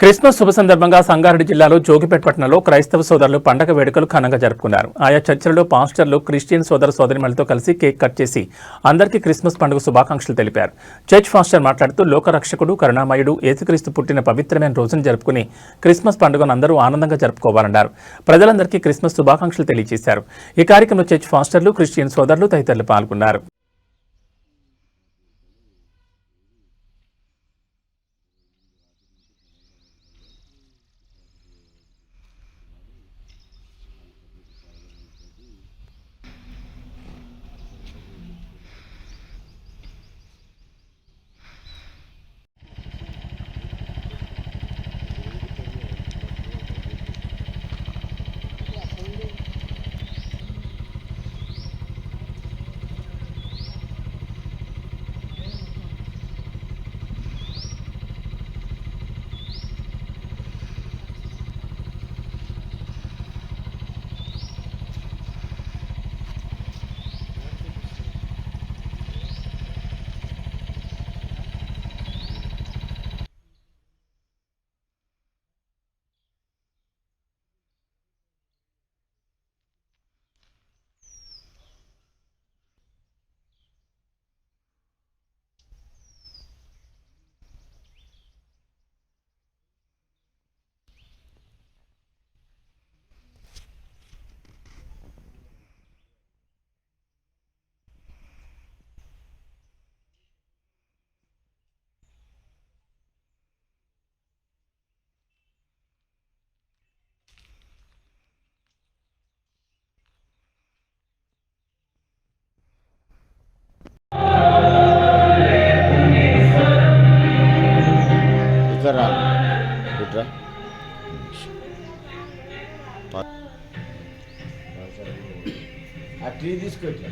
Christmas శుభ సందర్భంగా సంగారెడ్డి జిల్లాలో జోగిపేట పట్టణంలో క్రైస్తవ సోదరులు పండగ వేడుకలు ఘనంగా జరుపుకున్నారు. ఆయా చర్చలలో పాస్టర్లు క్రిస్టియన్ సోదర సోదరిమణులతో కలిసి కేక్ కట్ చేసి అందరికీ క్రిస్మస్ పండుగ శుభాకాంక్షలు తెలిపారు. చర్చ్ ఫాస్టర్ మాట్లాడుతూ లోకరక్షకుడు కరుణామయుడు ఏసుక్రీస్తు పుట్టిన పవిత్రమైన రోజును జరుపుకుని క్రిస్మస్ పండుగను అందరూ ఆనందంగా జరుపుకోవాలన్నారు. ప్రజలందరికీ క్రిస్మస్ శుభాకాంక్షలు తెలియజేశారు. ఈ కార్యక్రమంలో చర్చ్ పాస్టర్లు క్రిస్టియన్ సోదరులు తదితరులు పాల్గొన్నారు. ఆ ట్రీ తీసుకొచ్చా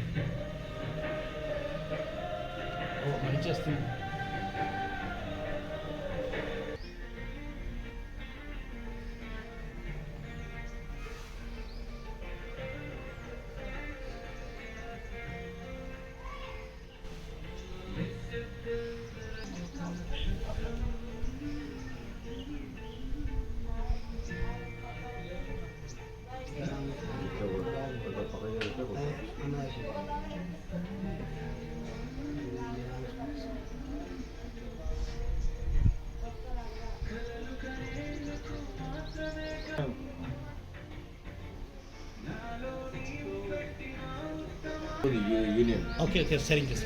Okay, okay, setting this.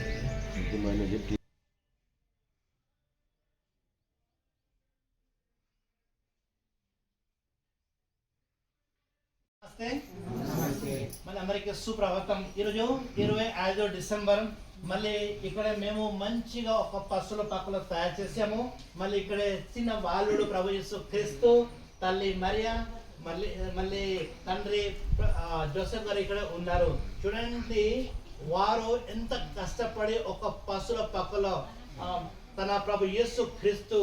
Thank you. మళ్ళీ అందరికీ సుప్రభాతం. ఈరోజు ఇరవై ఐదో డిసెంబర్. మళ్ళీ ఇక్కడ మేము మంచిగా ఒక పసుల పక్కలో తయారు చేసాము మళ్ళీ ఇక్కడ చిన్న బాలుడు ప్రభు యేసు క్రీస్తు తల్లి మరియా మళ్ళీ మళ్ళీ తండ్రి జోసెఫ్ గారు ఇక్కడ ఉన్నారు. చూడండి వారు ఎంత కష్టపడి ఒక పసుల పక్కలో తన ప్రభు యేసు క్రీస్తు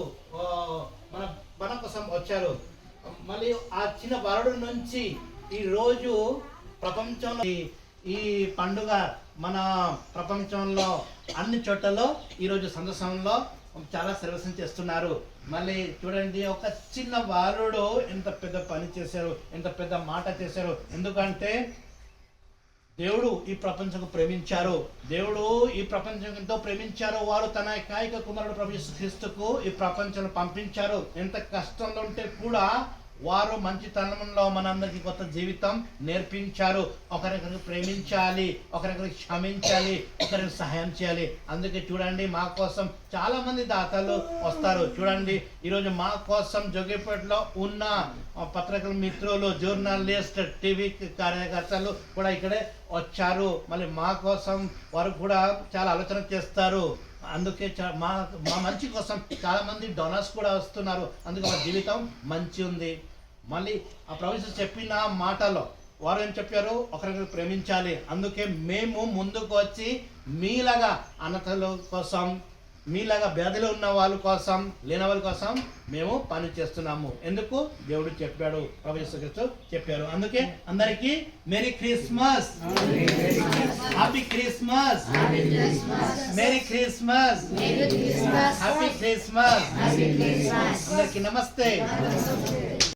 మన మన కోసం వచ్చారు. మళ్ళీ ఆ చిన్న బాలుడు నుంచి ఈ రోజు ప్రపంచంలో ఈ- పండుగ మన ప్రపంచంలో అన్ని చోట్లలో ఈరోజు సందర్శనంలో చాలా సెలబ్రేషన్ చేస్తున్నారు. మళ్ళీ చూడండి ఒక చిన్న వారుడు ఎంత పెద్ద పని చేశారు ఎంత పెద్ద మాట చేశారు. ఎందుకంటే దేవుడు ఈ ప్రపంచంకు ప్రేమించారు. దేవుడు ఈ ప్రపంచం ఎంతో ప్రేమించారు. వారు తన కాయిక కుమారుడు ప్రభు క్రీస్తుకు ఈ ప్రపంచం పంపించారు. ఎంత కష్టంలో ఉంటే కూడా వారు మంచితనంలో మనందరికి కొత్త జీవితం నేర్పించారు. ఒకరికొకరు ప్రేమించాలి ఒకరికొకరు క్షమించాలి ఒకరికి సహాయం చేయాలి. అందుకే చూడండి మా కోసం చాలా మంది దాతలు వస్తారు. చూడండి ఈరోజు మా కోసం జోగిపేటలో ఉన్న పత్రికల మిత్రులు జర్నలిస్ట్ టీవీ కార్యకర్తలు కూడా ఇక్కడే వచ్చారు. మళ్ళీ మా కోసం వారు కూడా చాలా ఆలోచన చేస్తారు. అందుకే మా మా మంచి కోసం చాలా మంది డొనర్స్ కూడా వస్తున్నారు. అందుకే మా జీవితం మంచి ఉంది. మళ్ళీ ఆ ప్రొఫెసర్ చెప్పిన మాటలో వారు ఏం చెప్పారు? ఒకరికొకరు ప్రేమించాలి. అందుకే మేము ముందుకు వచ్చి మీలాగా అన్నతల కోసం మీలాగా వ్యాధిలో ఉన్న వాళ్ళ కోసం లేని వాళ్ళ కోసం మేము పని చేస్తున్నాము. ఎందుకు? దేవుడు చెప్పాడు. యేసుక్రీస్తు చెప్పారు. అందుకే అందరికీ merry christmas happy christmas merry christmas happy christmas అందరికి నమస్తే.